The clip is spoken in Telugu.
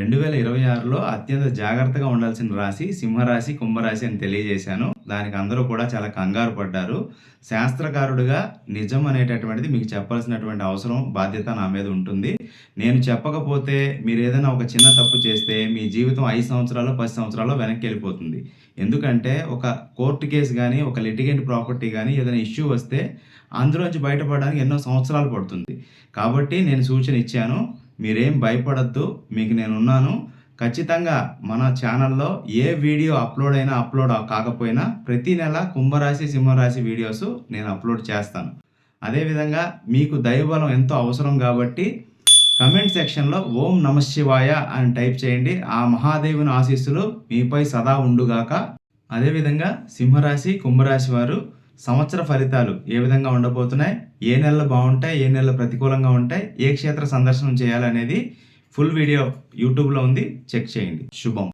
రెండు వేల ఇరవై ఆరులో అత్యంత జాగ్రత్తగా ఉండాల్సిన రాశి సింహరాశి కుంభరాశి అని తెలియజేశాను. దానికి అందరూ కూడా చాలా కంగారు పడ్డారు. శాస్త్రకారుడిగా నిజం అనేటటువంటిది మీకు చెప్పాల్సినటువంటి అవసరం బాధ్యత నా మీద ఉంటుంది. నేను చెప్పకపోతే మీరు ఏదైనా ఒక చిన్న తప్పు చేస్తే మీ జీవితం ఐదు సంవత్సరాలు పది సంవత్సరాలు వెనక్కి వెళ్ళిపోతుంది. ఎందుకంటే ఒక కోర్టు కేసు కానీ ఒక లిటిగెంట్ ప్రాపర్టీ కానీ ఏదైనా ఇష్యూ వస్తే అందులోంచి బయటపడడానికి ఎన్నో సంవత్సరాలు పడుతుంది. కాబట్టి నేను సూచన ఇచ్చాను మీరేం భయపడద్దు మీకు నేను ఉన్నాను ఖచ్చితంగా మన ఛానల్లో ఏ వీడియో అప్లోడ్ అయినా అప్లోడ్ కాకపోయినా ప్రతి నెల కుంభరాశి సింహరాశి వీడియోస్ నేను అప్లోడ్ చేస్తాను. అదేవిధంగా మీకు దైవబలం ఎంతో అవసరం కాబట్టి కమెంట్ సెక్షన్లో ఓం నమశివాయ అని టైప్ చేయండి. ఆ మహాదేవుని ఆశీస్సులు మీపై సదా ఉండుగాక. అదేవిధంగా సింహరాశి కుంభరాశి వారు సంవత్సర ఫలితాలు ఏ విధంగా ఉండబోతున్నాయి ఏ నెలలు బాగుంటాయి ఏ నెలలు ప్రతికూలంగా ఉంటాయి ఏ క్షేత్ర సందర్శనం చేయాలనేది ఫుల్ వీడియో యూట్యూబ్లో ఉంది. చెక్ చేయండి. శుభం.